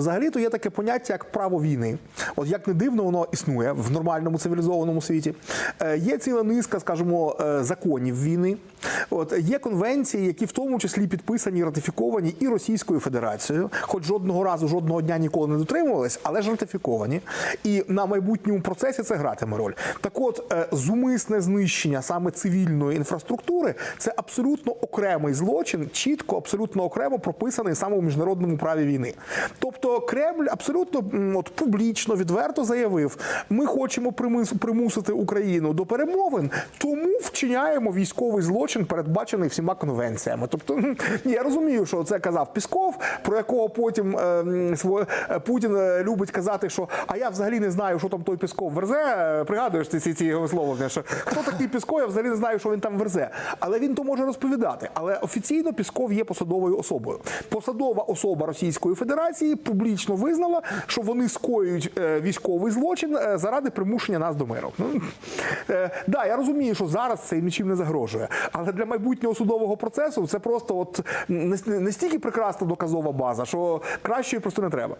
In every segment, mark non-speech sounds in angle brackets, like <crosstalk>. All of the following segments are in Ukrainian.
Взагалі-то є таке поняття як право війни. От як не дивно, воно існує в нормальному цивілізованому світі. Е, Є ціла низка, скажімо, е, законів війни. От є конвенції, які в тому числі підписані ратифіковані і Російською Федерацією, хоч жодного разу, жодного дня ніколи не дотримувались, але ж ратифіковані. І на майбутньому процесі це гратиме роль. Так от, е, зумисне знищення саме цивільної інфраструктури це абсолютно окремий злочин, чітко, абсолютно окремо прописаний саме у міжнародному праві війни. Тобто Кремль абсолютно от, публічно, відверто заявив: ми хочемо примус- примусити Україну до перемовин, тому вчиняємо військовий злочин, передбачений всіма конвенціями. Тобто, я розумію, що це казав Пісков, про якого потім е, е, Путін е, любить казати, що а я взагалі не знаю, що там той Пісков верзе. Е, Пригадуєш ці, ці, ці його висловлення, що хто такий Пісков, я взагалі не знаю, що він там верзе. Але він то може розповідати. Але офіційно Пісков є посадовою особою. Посадова особа Російської Федерації публічно визнала, що вони скоюють е, військовий злочин е, заради примушення нас до миру. Ну, е, да, я розумію, що зараз це нічим не загрожує. Але для майбутнього судового процесу це просто от настільки прекрасна доказова база, що кращої просто не треба.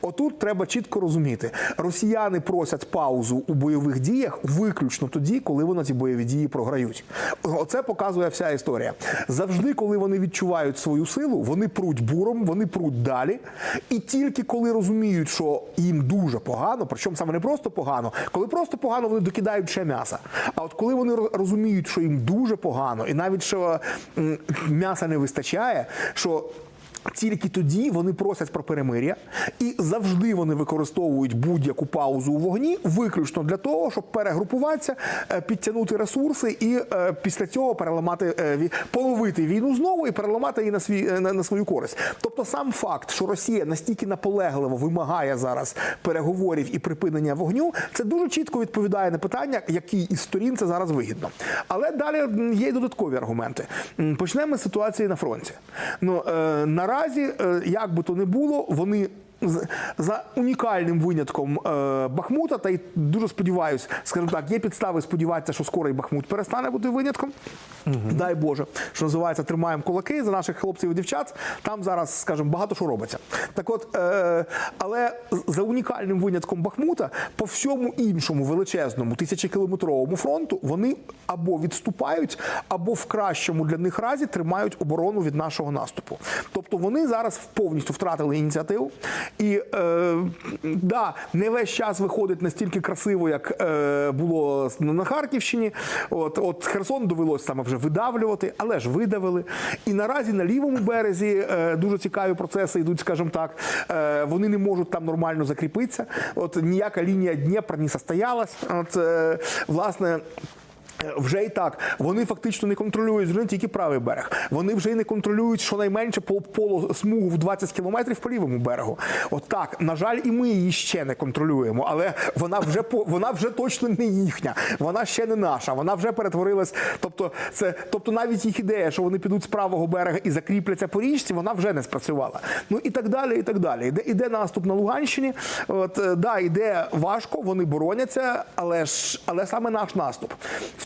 Отут треба чітко розуміти: росіяни просять паузу у бойових діях виключно тоді, коли вони ці бойові дії програють. Оце показує вся історія. Завжди, коли вони відчувають свою силу, вони пруть буром, вони пруть далі. І тільки коли розуміють, що їм дуже погано, причому саме не просто погано, коли просто погано, вони докидають ще м'яса. А от коли вони розуміють, що їм дуже погано, і навіть що м'яса не вистачає, що тільки тоді вони просять про перемир'я, і завжди вони використовують будь-яку паузу у вогні, виключно для того, щоб перегрупуватися, е, підтягнути ресурси і е, після цього переламати е, поновити війну знову і переламати її на свій на, на свою користь. Тобто, сам факт, що Росія настільки наполегливо вимагає зараз переговорів і припинення вогню, це дуже чітко відповідає на питання, якій із сторін це зараз вигідно. Але далі є й додаткові аргументи. Почнемо з ситуації на фронті. Ну е, наразі, е, як би то не було, вони. За унікальним винятком е, Бахмута, та й дуже сподіваюся, скажімо так, є підстави сподіватися, що скоро і Бахмут перестане бути винятком. Дай Боже, що називається, тримаємо кулаки за наших хлопців і дівчат. Там зараз, скажімо, багато що робиться. Так от, е, але за унікальним винятком Бахмута, по всьому іншому величезному тисячекілометровому фронту вони або відступають, або в кращому для них разі тримають оборону від нашого наступу. Тобто вони зараз повністю втратили ініціативу. І е, да, не весь час виходить настільки красиво, як е, було на Харківщині. От, от Херсон довелося саме вже видавлювати, але ж видавили. І наразі на лівому березі е, дуже цікаві процеси йдуть, скажімо так. Е, вони не можуть там нормально закріпитися. От ніяка лінія Дніпра не состоялась. От, е, власне. Вже і так вони фактично не контролюють не тільки правий берег. Вони вже й не контролюють щонайменше по полу смугу в 20 кілометрів по лівому берегу. От так, на жаль, і ми її ще не контролюємо, але вона вже по вона вже точно не їхня. Вона ще не наша. Вона вже перетворилась. Тобто, це тобто навіть їх ідея, що вони підуть з правого берега і закріпляться по річці, вона вже не спрацювала. Ну і так далі, і так далі. Іде, іде наступ на Луганщині. От е, да, іде важко, вони бороняться, але ж але саме наш наступ.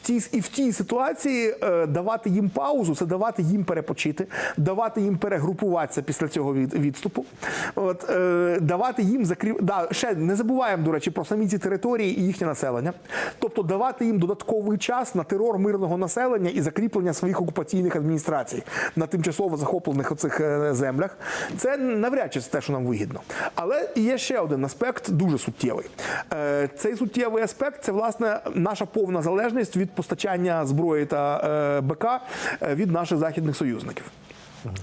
Цій і в тій ситуації е, давати їм паузу, це давати їм перепочити, давати їм перегрупуватися після цього від, відступу. От е, давати їм закріп... да, ще не забуваємо, до речі, про самі ці території і їхнє населення. Тобто давати їм додатковий час на терор мирного населення і закріплення своїх окупаційних адміністрацій на тимчасово захоплених оцих е, землях. Це навряд чи те, що нам вигідно. Але є ще один аспект дуже суттєвий. Цей суттєвий аспект це власне наша повна залежність від постачання зброї та е, БК е, від наших західних союзників.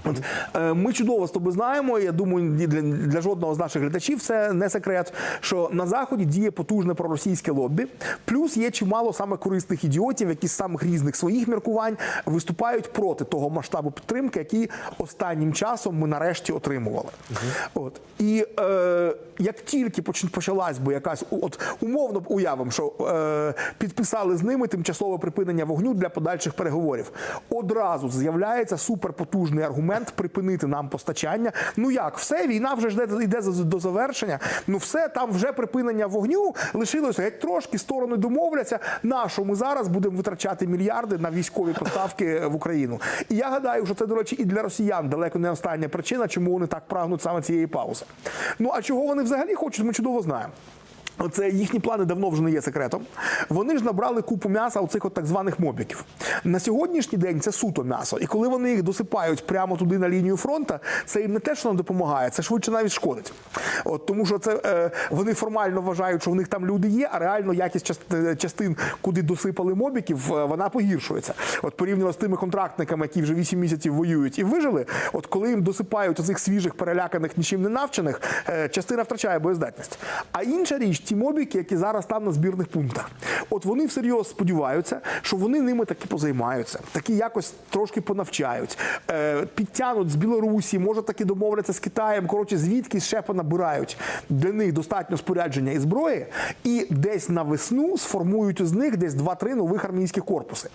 От, е, ми чудово з тобою знаємо. Я думаю, для, для жодного з наших глядачів це не секрет, що на заході діє потужне проросійське лоббі. Плюс є чимало саме корисних ідіотів, які з самих різних своїх міркувань виступають проти того масштабу підтримки, який останнім часом ми нарешті отримували. От і е, як тільки поч- почалась би якась от умовно уявимо, що е, підписали з ними тимчасове припинення вогню для подальших переговорів, одразу з'являється суперпотужний аргумент аргумент припинити нам постачання. Ну як, все, війна вже йде- йде до завершення. Ну все, там вже припинення вогню лишилося геть трошки, сторони домовляться. На що ми зараз будемо витрачати мільярди на військові поставки в Україну? І я гадаю, що це, до речі, і для росіян далеко не остання причина, чому вони так прагнуть саме цієї паузи. Ну а чого вони взагалі хочуть, ми чудово знаємо. Оце їхні плани давно вже не є секретом. Вони ж набрали купу м'яса оцих от так званих мобіків. На сьогоднішній день це суто м'ясо. І коли вони їх досипають прямо туди на лінію фронту, це їм не те, що не допомагає, це швидше навіть шкодить. От тому, що це е, вони формально вважають, що в них там люди є, а реально якість е, частин, куди досипали мобіків, е, вона погіршується. От порівняно з тими контрактниками, які вже 8 місяців воюють і вижили. От коли їм досипають оцих свіжих, переляканих, нічим не навчених, е, частина втрачає боєздатність. А інша річ, ті мобіки, які зараз там на збірних пунктах, от вони всерйоз сподіваються, що вони ними таки позаймаються, таки якось трошки понавчають, е, підтягнуть з Білорусі, може таки домовляться з Китаєм. Коротше, звідки ще понабирають для них достатньо спорядження і зброї, і десь на весну сформують з них десь 2-3 нових армійських корпуси.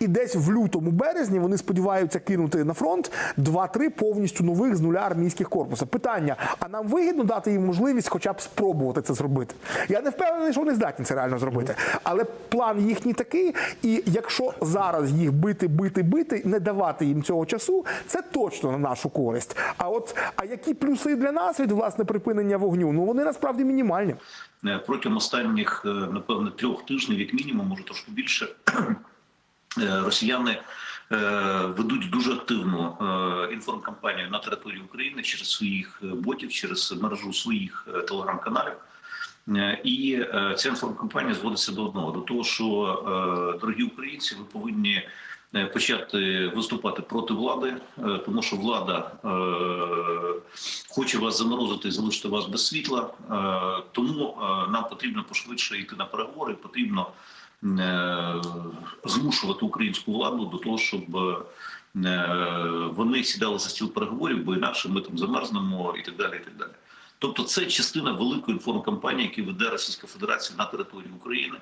І десь в лютому березні вони сподіваються кинути на фронт 2-3 повністю нових з нуля армійських корпуси. Питання: а нам вигідно дати їм можливість, хоча б спробувати це зробити? Я не впевнений, що вони здатні це реально зробити. Але план їхній такий. І якщо зараз їх бити, бити, бити, не давати їм цього часу, це точно на нашу користь. А от а які плюси для нас від власне припинення вогню? Ну вони насправді мінімальні. Е, протягом останніх, е, напевне, трьох тижнів, як мінімум, може трошки більше, е, росіяни ведуть дуже активну інформкампанію на території України через своїх ботів, через мережу своїх телеграм-каналів. Е, І е, ця інформкампанія зводиться до одного: до того, що е, дорогі українці, ви повинні почати виступати проти влади, тому що влада хоче вас заморозити і залишити вас без світла. Тому нам потрібно пошвидше йти на переговори. Потрібно змушувати українську владу до того, щоб вони сідали за стіл переговорів, бо інакше ми там замерзнемо і так далі. І так далі. Тобто, це частина великої інформкампанії, яку веде Російська Федерація на території України.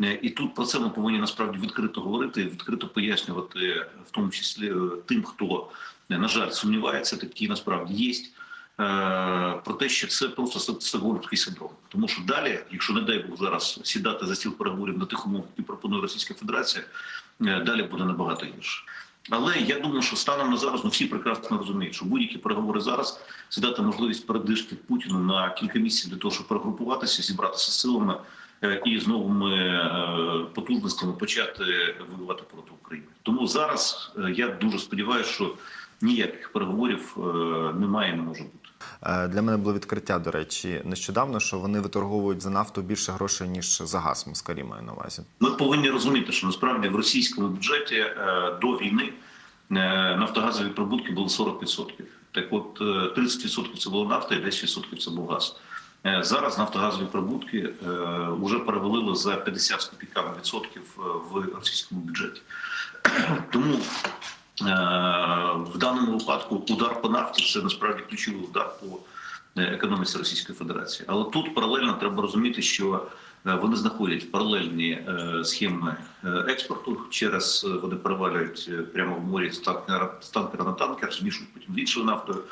Е, І тут про це ми повинні насправді відкрито говорити, відкрито пояснювати, в тому числі е, тим, хто е, на жаль сумнівається, такі насправді є. е, Про те, що це просто ст- стокгольмський синдром, тому що далі, якщо не дай Бог зараз сідати за стіл переговорів на тих умовах, які пропонує Російська Федерація, е, далі буде набагато гірше. Але я думаю, що станом на зараз ну всі прекрасно розуміють, що будь-які переговори зараз це дати можливість передишки Путіну на кілька місяців для того, щоб перегрупуватися, зібратися силами е, і з новими е, потужностями почати воювати проти України. Тому зараз е, я дуже сподіваюся, що ніяких переговорів немає, не може бути. Е, Для мене було відкриття, до речі, нещодавно, що вони виторговують за нафту більше грошей, ніж за газ. Москалі маю на увазі. Ми повинні розуміти, що насправді в російському бюджеті е, до війни е, нафтогазові прибутки були 40%. Так от е, 30% це була нафта і 10% це був газ. Зараз нафтогазові прибутки вже перевалили за 50 з копійками відсотків в російському бюджеті. Тому в даному випадку удар по нафті це насправді ключовий удар по е, економіці Російської Федерації. Але тут паралельно треба розуміти, що е, вони знаходять паралельні е, схеми експорту через вони перевалюють прямо в морі з танкера, з танкера на танкер, змішують потім іншою нафтою.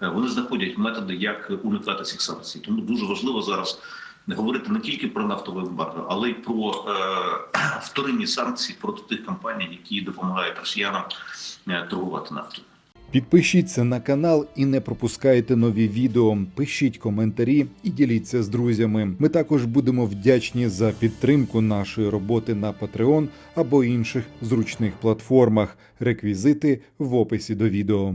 Вони знаходять методи, як уникати цих санкцій. Тому дуже важливо зараз не говорити не тільки про нафтове ембарго, але й про е, <clears throat> вторинні санкції проти тих компаній, які допомагають росіянам е, торгувати нафтою. Підпишіться на канал і не пропускайте нові відео. Пишіть коментарі і діліться з друзями. Ми також будемо вдячні за підтримку нашої роботи на Patreon або інших зручних платформах. Реквізити в описі до відео.